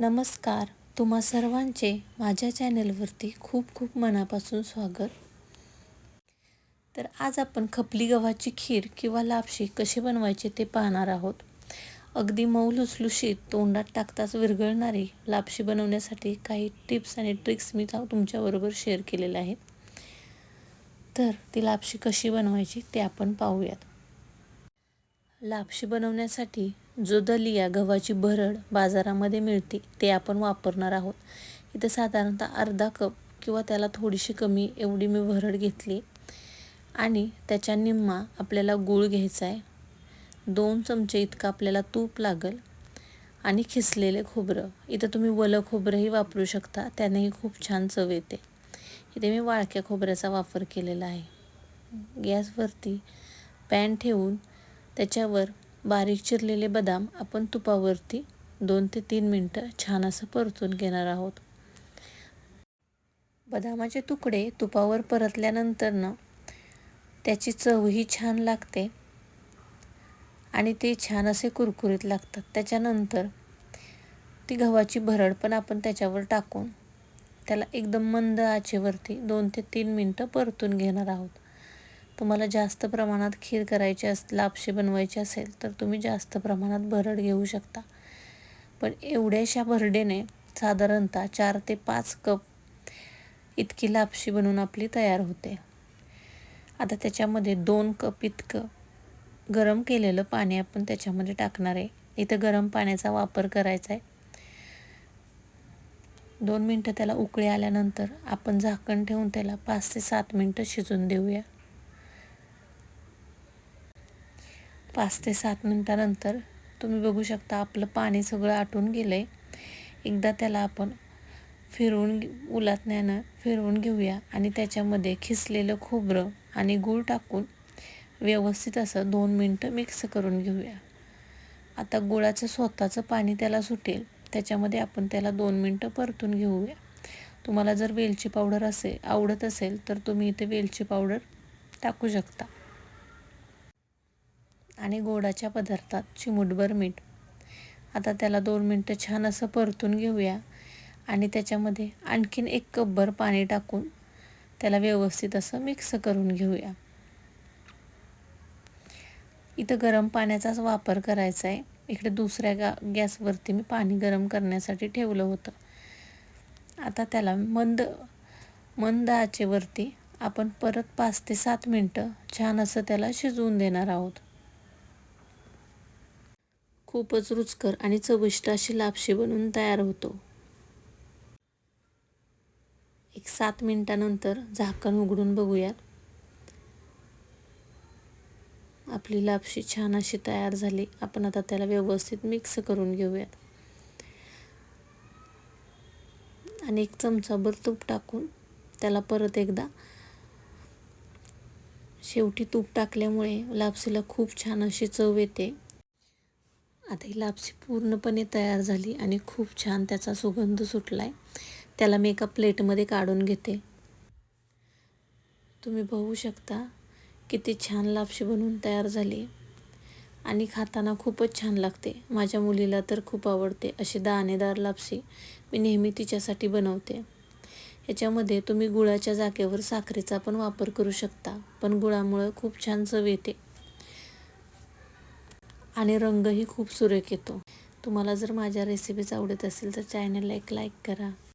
नमस्कार. तुम्हा सर्वांचे माझ्या चॅनलवरती खूप खूप मनापासून स्वागत. तर आज आपण खपली गव्हाची खीर किंवा लापशी कशी बनवायचे ते पाहणार आहोत. अगदी मऊ लुसलुशीत तोंडात टाकताच विरघळणारी लापशी बनवण्यासाठी काही टिप्स आणि ट्रिक्स मी तुमच्याबरोबर शेअर केलेल्या आहेत. तर ती लापशी कशी बनवायची ते आपण पाहूयात. लापशी बनवण्यासाठी जो दलिया गव्हाची भरड बाजारामध्ये मिळते ते आपण वापरणार आहोत. इथं साधारणतः अर्धा कप किंवा त्याला थोडीशी कमी एवढी मी भरड घेतली आणि त्याच्या निम्मा आपल्याला गूळ घ्यायचा आहे. दोन चमचे इतकं आपल्याला तूप लागेल आणि खिसलेले खोबरं. इथं तुम्ही वलं खोबरंही वापरू शकता त्यानेही खूप छान चव येते. इथे मी वाळक्या खोबऱ्याचा वापर केलेला आहे. गॅसवरती पॅन ठेवून त्याच्यावर बारीक चिरलेले बदाम आपण तुपावरती दोन ते तीन मिनटं छान असं परतून घेणार आहोत. बदामाचे तुकडे तुपावर परतल्यानंतरनं त्याची चवही छान लागते आणि ते छान असे कुरकुरीत लागतात. त्याच्यानंतर ती गव्हाची भरड पण आपण त्याच्यावर टाकून त्याला एकदम मंद आचेवरती दोन ते तीन मिनटं परतून घेणार आहोत. तुम्हाला जास्त प्रमाणात खीर करायची अस लापशी बनवायची असेल तर तुम्ही जास्त प्रमाणात भरड घेऊ शकता. पण एवढ्याशा भरडेने साधारणतः चार ते पाच कप इतकी लापशी बनवून आपली तयार होते. आता त्याच्यामध्ये दोन कप इतकं गरम केलेलं पाणी आपण त्याच्यामध्ये टाकणार आहे. इथं गरम पाण्याचा वापर करायचा आहे दोन मिनटं त्याला उकळी आल्यानंतर आपण झाकण ठेवून त्याला पाच ते सात मिनटं शिजून देऊया. पाच ते सात मिनटानंतर तुम्ही बघू शकता आपलं पाणी सगळं आटून गेलं आहे एकदा त्याला आपण फिरवून उलातण्यानं फिरवून घेऊया आणि त्याच्यामध्ये खिसलेलं खोबरं आणि गूळ टाकून व्यवस्थित असं दोन मिनटं मिक्स करून घेऊया. आता गुळाचं स्वतःचं पाणी त्याला सुटेल त्याच्यामध्ये आपण त्याला दोन मिनटं परतून घेऊया. तुम्हाला जर वेलची पावडर असेल आवडत असेल तर तुम्ही इथे वेलची पावडर टाकू शकता. आणि गोडाच्या पदार्थात चिमूटभर मीठ. आता त्याला दोन मिनटं छान असं परतून घेऊया आणि त्याच्यामध्ये आणखीन एक कपभर पाणी टाकून त्याला व्यवस्थित असं मिक्स करून घेऊया. इथं गरम पाण्याचाच वापर करायचा आहे. इकडे दुसऱ्या गा गॅसवरती मी पाणी गरम करण्यासाठी ठेवलं होतं. आता त्याला मंद मंद आचेवरती आपण परत पाच ते सात मिनटं छान असं त्याला शिजवून देणार आहोत. खूपच रुचकर आणि चविष्ट अशी लापशी बनवून तयार होतो. एक सात मिनटानंतर झाकण उघडून बघूयात. आपली लापशी छान अशी तयार झाली. आपण आता त्याला व्यवस्थित मिक्स करून घेऊयात. आणि एक चमचाभर तूप टाकून त्याला परत एकदा शेवटी तूप टाकल्यामुळे लापसीला खूप छान अशी चव येते. आता ही लापशी पूर्णपणे तयार झाली आणि खूप छान त्याचा सुगंध सुटला आहे त्याला मी एका प्लेटमध्ये काढून घेते. तुम्ही बघू शकता किती छान लापशी बनवून तयार झाली. आणि खाताना खूपच छान लागते. माझ्या मुलीला तर खूप आवडते अशी दाणेदार लापशी मी नेहमी तिच्यासाठी बनवते. ह्याच्यामध्ये तुम्ही गुळाच्या जागेवर साखरेचा पण वापर करू शकता पण गुळामुळं खूप छान चव येते. आणि रंगही खूप सुरेख येतो. तुम्हाला जर माझ्या रेसिपीज आवडत असेल तर चॅनलला एक लाईक करा.